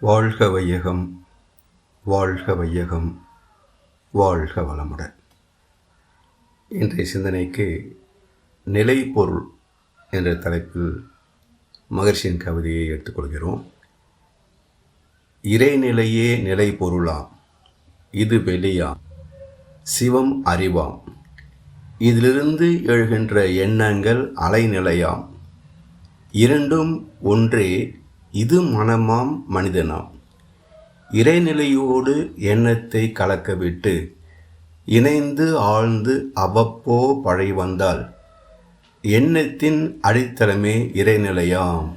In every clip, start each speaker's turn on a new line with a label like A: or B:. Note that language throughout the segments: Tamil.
A: வாழ்க வையகம் வாழ்க வையகம் வாழ்க வளமுடன். இன்றைய சிந்தனைக்கு நிலை பொருள் என்ற தலைப்பில் மகர்ஷியின் கவிதையை எடுத்துக்கொள்கிறோம். இறைநிலையே நிலை பொருளாம் இது வெளியாம் சிவம் அறிவாம். இதிலிருந்து எழுகின்ற எண்ணங்கள் அலைநிலையாம் இரண்டும் ஒன்றே இது மனமாம் மனிதனாம். இறைநிலையோடு எண்ணத்தை கலக்கவிட்டு இணைந்து ஆழ்ந்து அவ்வப்போ பழை வந்தால் எண்ணத்தின் அடித்தளமே இறைநிலையாம்.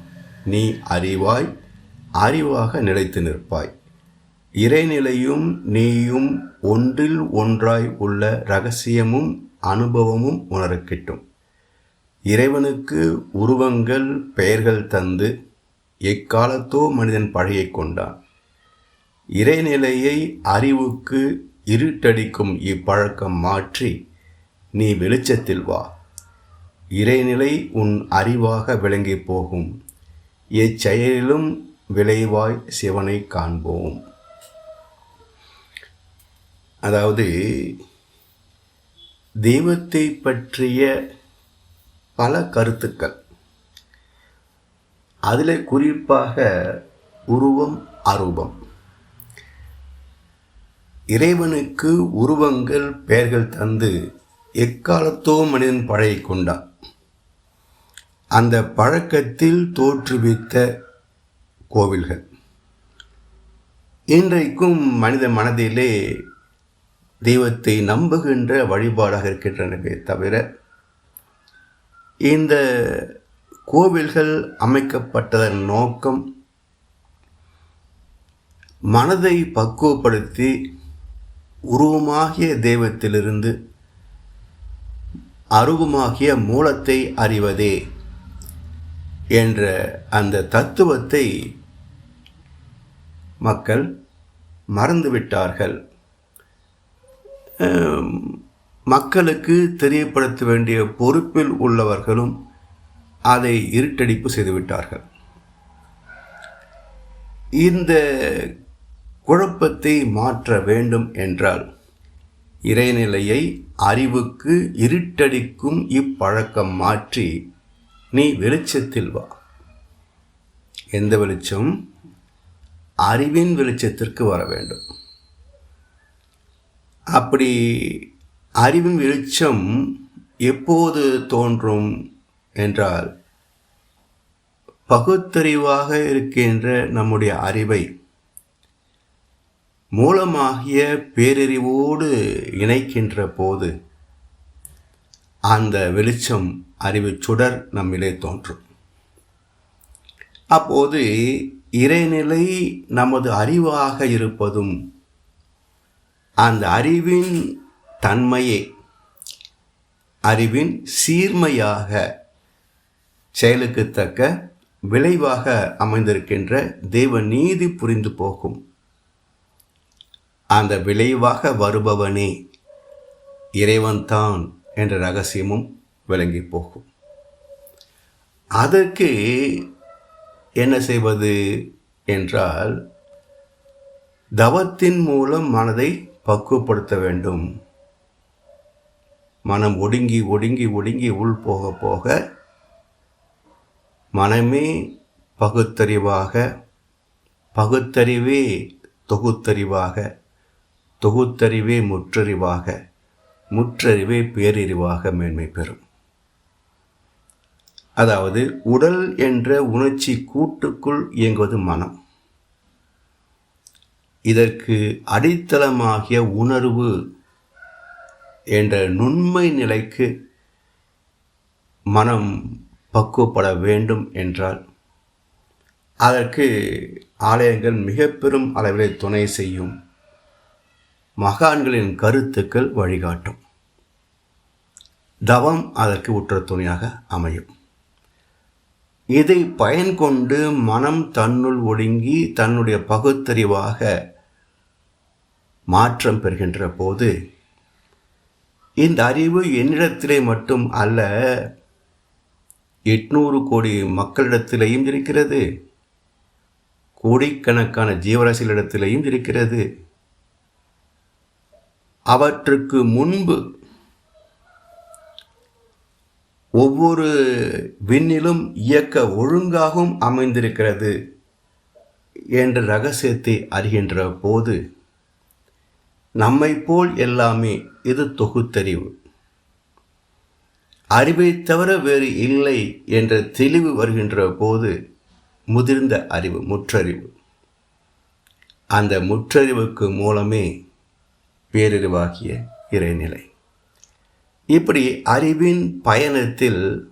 A: நீ அறிவாய் அறிவாக நிலைத்து நிற்பாய். இறைநிலையும் நீயும் ஒன்றில் ஒன்றாய் உள்ள ரகசியமும் அனுபவமும் உணரக்கிட்டும் இறைவனுக்கு உருவங்கள் பெயர்கள் தந்து எக்காலத்தோ மனிதன் பழையை கொண்டான். இறைநிலையை அறிவுக்கு இருட்டடிக்கும் இப்பழக்கம் மாற்றி நீ வெளிச்சத்தில் வா. இறைநிலை உன் அறிவாக விளங்கி போகும். எச்செயலிலும் விளைவாய் சிவனை காண்போம். அதாவது தெய்வத்தை பற்றிய பல கருத்துக்கள். அதில் குறிப்பாக உருவம் அரூபம். இறைவனுக்கு உருவங்கள் பெயர்கள் தந்து எக்காலத்தோ மனிதன் பழகி கொண்டான் அந்த பழக்கத்தில் தோற்றுவித்த கோவில்கள். இன்றைக்கும் மனித மனதிலே தெய்வத்தை நம்புகின்ற வழிபாடாக இருக்கின்றனவே தவிர இந்த கோவில்கள் அமைக்கப்பட்டதன் நோக்கம் மனதை பக்குவப்படுத்தி உருவமாகிய தெய்வத்திலிருந்து அருவமாகிய மூலத்தை அறிவதே என்ற அந்த தத்துவத்தை மக்கள் மறந்துவிட்டார்கள். மக்களுக்கு தெரியப்படுத்த வேண்டிய பொறுப்பில் உள்ளவர்களும் அதை இருட்டடிப்பு செய்துவிட்டார்கள் இந்த குழப்பத்தை மாற்ற வேண்டும் என்றால் இறைநிலையை அறிவுக்கு இருட்டடிக்கும் இப்பழக்கம் மாற்றி நீ வெளிச்சத்தில் வா. எந்த வெளிச்சம்? அறிவின் வெளிச்சத்திற்கு வர வேண்டும். அப்படி அறிவின் வெளிச்சம் எப்போது தோன்றும்? என்றால் பகுத்தறிவாக இருக்கின்ற நம்முடைய அறிவை மூலமாகிய பேரறிவோடு இணைக்கின்ற போது அந்த வெளிச்சம் அறிவு சுடர் நம்மிலே தோன்றும். அப்போது இறைநிலை நமது அறிவாக இருப்பதும் அந்த அறிவின் தன்மையே அறிவின் சீர்மையாக செயலுக்கு தக்க விளைவாக அமைந்திருக்கின்ற தெய்வ நீதி புரிந்து போகும். அந்த விளைவாக வருபவனே இறைவன்தான் என்ற ரகசியமும் விளங்கி போகும். அதற்கு என்ன செய்வது என்றால் தவத்தின் மூலம் மனதை பக்குவப்படுத்த வேண்டும். மனம் ஒடுங்கி ஒடுங்கி ஒடுங்கி உள் போக போக மனமே பகுத்தறிவாக பகுத்தறிவே தொகுத்தறிவாக தொகுத்தறிவே முற்றறிவாக முற்றறிவே பேரறிவாக மேன்மை பெறும். அதாவது உடல் என்ற உணர்ச்சி கூட்டுக்குள் இயங்குவது மனம். இதற்கு அடித்தளமாகிய உணர்வு என்ற நுண்மை நிலைக்கு மனம் பக்குவப்பட வேண்டும் என்றால் அதற்கு ஆலயங்கள் மிக பெரும் அளவில் துணை செய்யும் மகான்களின் கருத்துக்கள் வழிகாட்டும். தவம் அதற்கு உற்ற துணையாக அமையும். இதை பயன் கொண்டு மனம் தன்னுள் ஒடுங்கி தன்னுடைய பகுத்தறிவாக மாற்றம் பெறுகின்ற போது இந்த அறிவு என்னிடத்திலே மட்டும் அல்ல எட்நூறு கோடி மக்களிடத்திலேயும் இருக்கிறது. கோடிக்கணக்கான ஜீவராசிகளிடத்திலேயும் இருக்கிறது. அவற்றுக்கு முன்பு ஒவ்வொரு விண்ணிலும் இயக்க ஒழுங்காகவும் அமைந்திருக்கிறது என்ற ரகசியத்தை அறிகின்ற போது நம்மை போல் எல்லாமே இது தொகுத்தறிவு. அறிவை தவிர வேறு இல்லை என்ற தெளிவு வருகின்ற போது முதிர்ந்த அறிவு முற்றறிவு. அந்த முற்றறிவுக்கு மூலமே பேரறிவாகிய இறைநிலை. இப்படி அறிவின் பயணத்தில்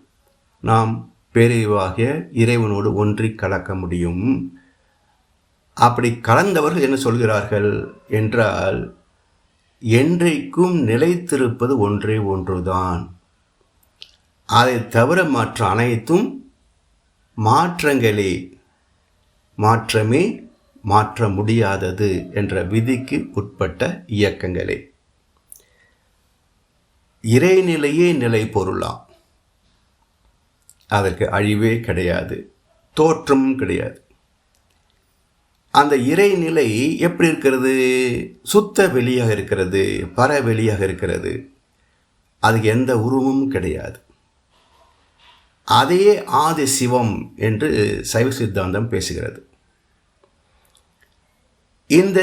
A: நாம் பேரறிவாகிய இறைவனோடு ஒன்றி கலக்க முடியும். அப்படி கலந்தவர்கள் என்ன சொல்கிறார்கள் என்றால் என்றைக்கும் நிலைத்திருப்பது ஒன்றே ஒன்றுதான். அதை தவிர மற்ற அனைத்தும் மாற்றங்களே மாற்றமே மாற்ற முடியாதது என்ற விதிக்கு உட்பட்ட இயக்கங்களே. இறைநிலையே நிலை பொருளாம். அதற்கு அழிவே கிடையாது தோற்றமும் கிடையாது. அந்த இறைநிலை எப்படி இருக்கிறது? சுத்த வெளியாக இருக்கிறது பர வெளியாக இருக்கிறது. அதுக்கு எந்த உருவமும் கிடையாது. அதையே ஆதி சிவம் என்று சைவ சித்தாந்தம் பேசுகிறது. இந்த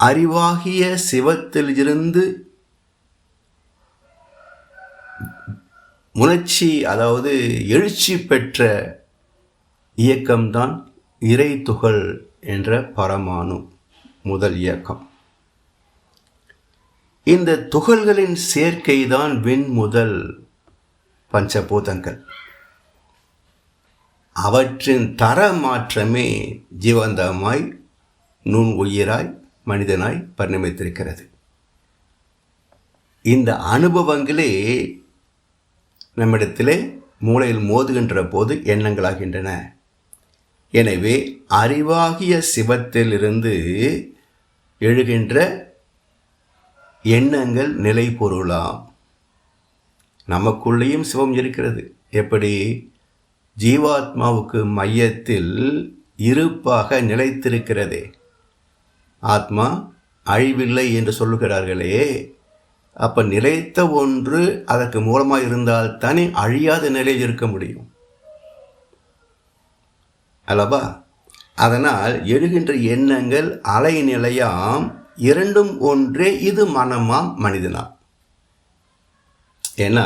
A: அறிவாகிய சிவத்தில் இருந்து உணர்ச்சி அதாவது எழுச்சி பெற்ற இயக்கம்தான் இறை துகள் என்ற பரமானு முதல் இயக்கம். இந்த துகள்களின் சேர்க்கைதான் விண் முதல் பஞ்சபூதங்கள். அவற்றின் தர மாற்றமே ஜீவந்தமாய் நுண் உயிராய் மனிதனாய் பரிணமித்திருக்கிறது. இந்த அனுபவங்களே நம்மிடத்திலே மூளையில் மோதுகின்ற போது எண்ணங்களாகின்றன. எனவே அறிவாகிய சிவத்திலிருந்து எழுகின்ற எண்ணங்கள் நிலை பொருளாம் நமக்குள்ளேயும் சிவம் இருக்கிறது. எப்படி? ஜீவாத்மாவுக்கு மையத்தில் இருப்பாக நிலைத்திருக்கிறதே. ஆத்மா அழிவில்லை என்று சொல்லுகிறார்களே. அப்போ நிலைத்த ஒன்று அதற்கு மூலமாக இருந்தால் தானே அழியாத நிலையில் இருக்க முடியும். அல்லவா? அதனால் எழுகின்ற எண்ணங்கள் அலைநிலையாம் இரண்டும் ஒன்றே. இது மனமாம் மனிதனாம். ஏன்னா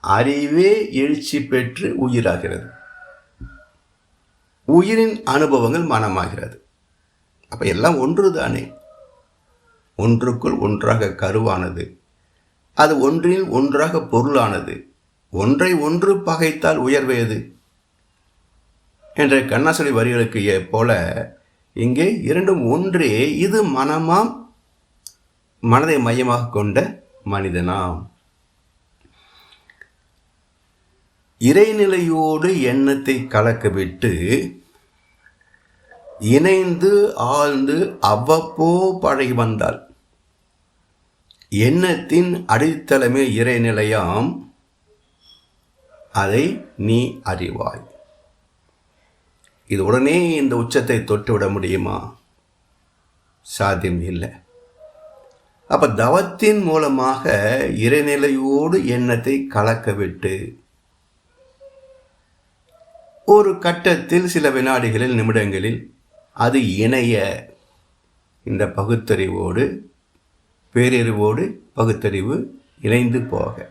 A: அறிவே எழுச்சி பெற்று உயிராகிறது. உயிரின் அனுபவங்கள் மனமாகிறது. அப்போ எல்லாம் ஒன்று தானே ஒன்றுக்குள் ஒன்றாக கருவானது. அது ஒன்றில் ஒன்றாக பொருளானது. ஒன்றை ஒன்று பகைத்தால் உயர்வையது என்ற கண்ணாசொலி வரிகளுக்கு போல இங்கே இரண்டும் ஒன்றே இது மனமாம் மனதை மையமாக கொண்ட மனிதனாம். இறைநிலையோடு எண்ணத்தை கலக்கவிட்டு இணைந்து ஆழ்ந்து அவ்வப்போ பழகி வந்தாள். எண்ணத்தின் அடித்தளமே இறைநிலையாம். அதை நீ அறிவாய். இது உடனே இந்த உச்சத்தை தொட்டுவிட முடியுமா? சாத்தியம் இல்லை. அப்போ தவத்தின் மூலமாக இறைநிலையோடு எண்ணத்தை கலக்க விட்டு ஒரு கட்டத்தில் சில வினாடிகளில் நிமிடங்களில் அது இணைய இந்த பகுத்தறிவோடு பேரறிவோடு பகுத்தறிவு இணைந்து போக.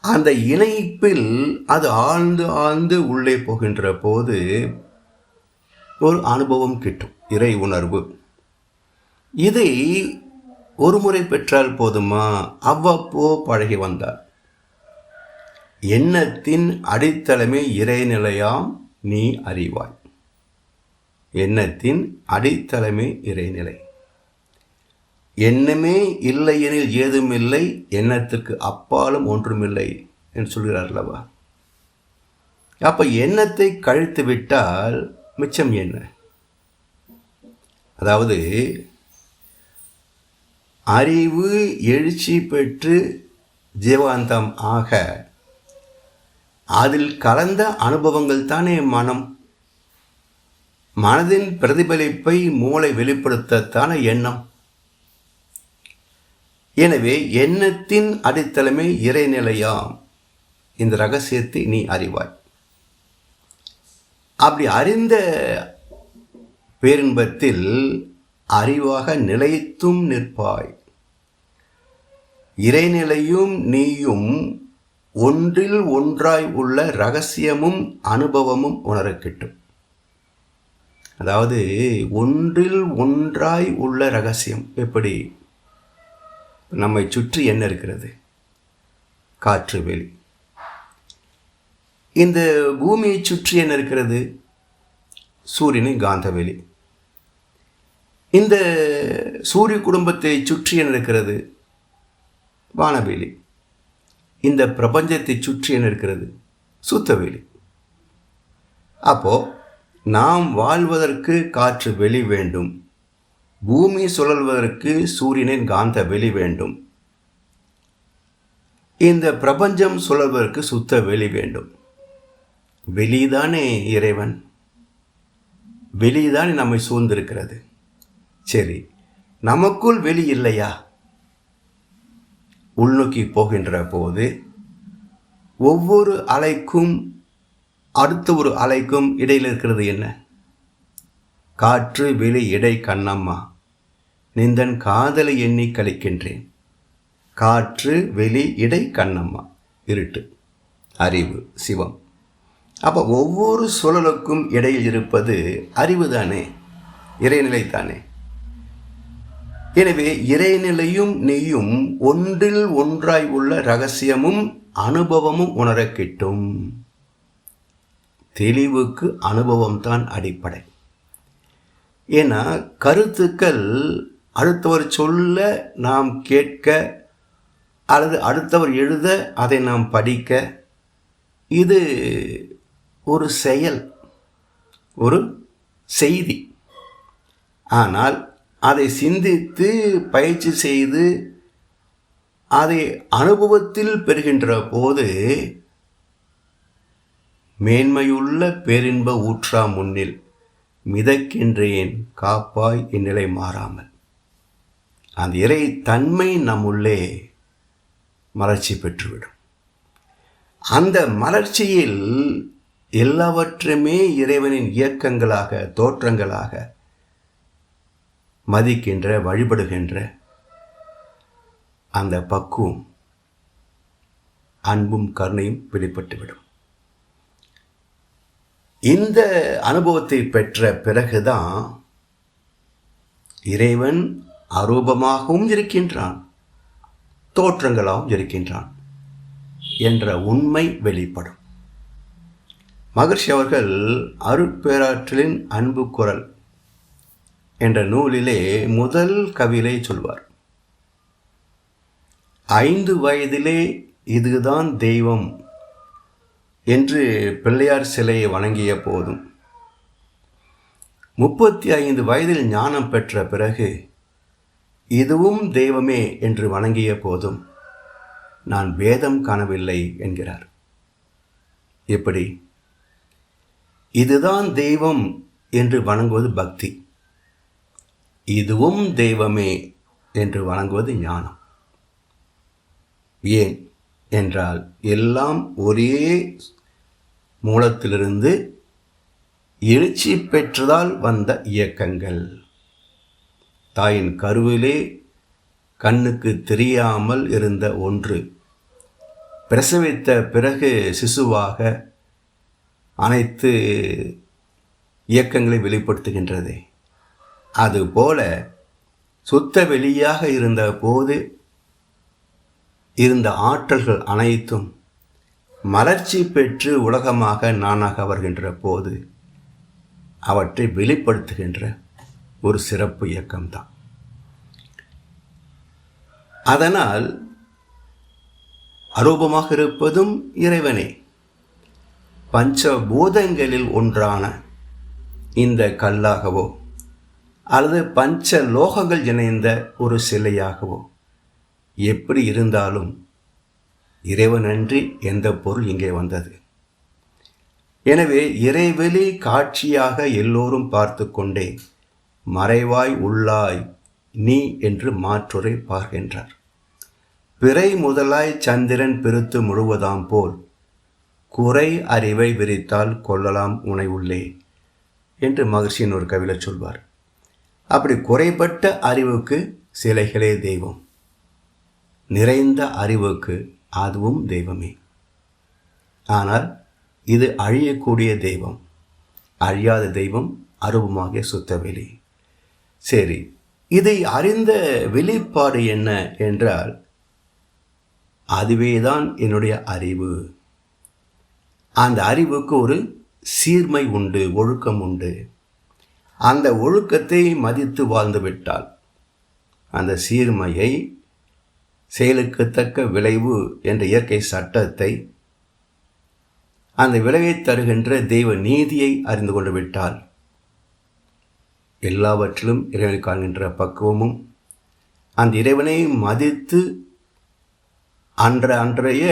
A: அந்த இணைப்பில் அது ஆழ்ந்து ஆழ்ந்து உள்ளே போகின்ற போது ஒரு அனுபவம் கிட்டும் இறை உணர்வு. இதை ஒரு முறை பெற்றால் போதுமா? அவ்வப்போ பழகி வந்தார். எண்ணத்தின் அடித்தளமே இறைநிலையாம் நீ அறிவாய்? எண்ணத்தின் அடித்தளமே இறைநிலை. எண்ணமே இல்லையெனில் ஏதுமில்லை எண்ணத்திற்கு அப்பாலும் ஒன்றுமில்லை என்று சொல்கிறார் அல்லவா அப்போ எண்ணத்தை கழித்து விட்டால் மிச்சம் என்ன? அதாவது அறிவு எழுச்சி பெற்று ஜீவாந்தம் ஆக அதில் கலந்த அனுபவங்கள் தானே மனம். மனதின் பிரதிபலிப்பை மூளை வெளிப்படுத்தத்தான எண்ணம். எனவே எண்ணத்தின் அடித்தளமே இறைநிலையாம். இந்த ரகசியத்தை நீ அறிவாய். அப்படி அறிந்த பேரின்பத்தில் அறிவாக நிலைத்தும் நிற்பாய். இறைநிலையும் நீயும் ஒன்றில் ஒன்றாய் உள்ள ரகசியமும் அனுபவமும் உணரக்கிட்டும். அதாவது ஒன்றில் ஒன்றாய் உள்ள ரகசியம் எப்படி? நம்மை சுற்றி என்ன இருக்கிறது? காற்று வெளி. இந்த பூமியை சுற்றி என்ன இருக்கிறது? சூரியனின் காந்தவெளி இந்த சூரிய குடும்பத்தை சுற்றி என்ன இருக்கிறது? வானவெளி. இந்த பிரபஞ்சத்தை சுற்றி என்ன இருக்கிறது? சுத்தவெளி அப்போது நாம் வாழ்வதற்கு காற்று வெளி வேண்டும். பூமி சுழல்வதற்கு சூரியனின் காந்த வெளி வேண்டும். இந்த பிரபஞ்சம் சுழல்வதற்கு சுத்த வெளி வேண்டும். வெளிதானே இறைவன்? வெளிதானே நம்மை சூழ்ந்திருக்கிறது. சரி நமக்குள் வெளி இல்லையா? உள்நோக்கி போகின்ற போது ஒவ்வொரு அலைக்கும் அடுத்த ஒரு அலைக்கும் இடையில் இருக்கிறது என்ன? காற்று வெளி இடை கண்ணம்மா. நிந்தன் காதலை எண்ணி கழிக்கின்றேன். காற்று வெளி இடை கண்ணம்மா. இருட்டு. அறிவு சிவம். அப்போ ஒவ்வொரு சுழலுக்கும் இடையில் இருப்பது அறிவு தானே? இறைநிலை தானே? எனவே இறைநிலையும் நெய்யும் ஒன்றில் ஒன்றாய் உள்ள ரகசியமும் அனுபவமும் உணர கிட்டும் தெளிவுக்கு அனுபவம் தான் அடிப்படை. ஏன்னா கருத்துக்கள் அடுத்தவர் சொல்ல நாம் கேட்க அல்லது அடுத்தவர் எழுத அதை நாம் படிக்க இது ஒரு செயல் ஒரு செய்தி. ஆனால் அதை சிந்தித்து பயிற்சி செய்து அதை அனுபவத்தில் பெறுகின்ற போது மேன்மையுள்ள பேரின்ப ஊற்றா முன்னில் மிதக்கின்றேன் காப்பாய் இந்நிலை மாறாமல். அந்த இறை தன்மை நம்முள்ளே மலர்ச்சி பெற்றுவிடும். அந்த மலர்ச்சியில் எல்லாவற்றுமே இறைவனின் இயக்கங்களாக தோற்றங்களாக மதிக்கின்ற வழிபடுகின்ற அந்த பக்குவம் அன்பும் கருணையும் வெளிப்பட்டுவிடும். இந்த அனுபவத்தை பெற்ற பிறகுதான் இறைவன் அரூபமாகவும் இருக்கின்றான் தோற்றங்களாகவும் இருக்கின்றான் என்ற உண்மை வெளிப்படும். மகர்ஷி அவர்கள் அருட்பேராற்றலின் அன்பு குரல் என்ற நூலிலே முதல் கவிதை சொல்வார். ஐந்து வயதிலே இதுதான் தெய்வம் என்று பிள்ளையார் சிலையை வணங்கிய போதும். முப்பத்தி ஐந்து வயதில் ஞானம் பெற்ற பிறகு இதுவும் தெய்வமே என்று வணங்கிய போதும் நான் வேதம் காணவில்லை என்கிறார். எப்படி? இதுதான் தெய்வம் என்று வணங்குவது பக்தி. இதுவும் தெய்வமே என்று வணங்குவது ஞானம். ஏன் என்றால் எல்லாம் ஒரே மூலத்திலிருந்து எழுச்சி பெற்றதால் வந்த இயக்கங்கள். தாயின் கருவிலே கண்ணுக்கு தெரியாமல் இருந்த ஒன்று. பிரசவித்த பிறகு சிசுவாக அனைத்து இயக்கங்களை வெளிப்படுத்துகின்றது. அதுபோல சுத்த வெளியாக இருந்த போது இருந்த ஆற்றல்கள் அனைத்தும் மலர்ச்சி பெற்று உலகமாக நானாக வருகின்ற போது அவற்றை வெளிப்படுத்துகின்ற ஒரு சிறப்பு இயக்கம்தான். அதனால் அரூபமாக இருப்பதும் இறைவனே. பஞ்சபூதங்களில் ஒன்றான இந்த கல்லாகவோ அல்லது பஞ்ச லோகங்கள் இணைந்த ஒரு சிலையாகவும் எப்படி இருந்தாலும் இறைவனன்றி எந்த பொருள் இங்கே வந்தது? எனவே இறைவெளி காட்சியாக எல்லோரும் பார்த்து கொண்டே மறைவாய் உள்ளாய் நீ என்று மாற்றுரை பார்க்கின்றார். பிறை முதலாய் சந்திரன் பெருத்து முழுவதாம் போல் குறை அறிவை விரித்தால் கொள்ளலாம் உனை உள்ளே என்று மகிழ்ச்சியின் ஒரு கவிழ சொல்வார். அப்படி குறைபட்ட அறிவுக்கு சிலைகளே தெய்வம். நிறைந்த அறிவுக்கு அதுவும் தெய்வமே. ஆனால் இது அழியக்கூடிய தெய்வம். அழியாத தெய்வம் அருவமாகிய சுத்தவெளி சரி இதை அறிந்த வெளிப்பாடு என்ன என்றால் அதுவேதான் என்னுடைய அறிவு. அந்த அறிவுக்கு ஒரு சீர்மை உண்டு ஒழுக்கம் உண்டு. அந்த ஒழுக்கத்தை மதித்து வாழ்ந்துவிட்டால் அந்த சீர்மையை செயலுக்கு தக்க விளைவு என்ற இயற்கை சட்டத்தை அந்த விளைவை தருகின்ற தெய்வ நீதியை அறிந்து கொண்டு விட்டால் எல்லாவற்றிலும் இறைவனை காண்கின்ற பக்குவமும் அந்த இறைவனை மதித்து அன்ற அன்றைய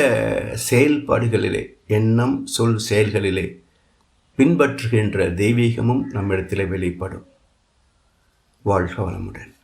A: செயல்பாடுகளிலே எண்ணம் சொல் செயல்களிலே பின்பற்றுகின்ற தெய்வீகமும் நம்மிடத்தில் வெளிப்படும். வாழ்க வளமுடன்.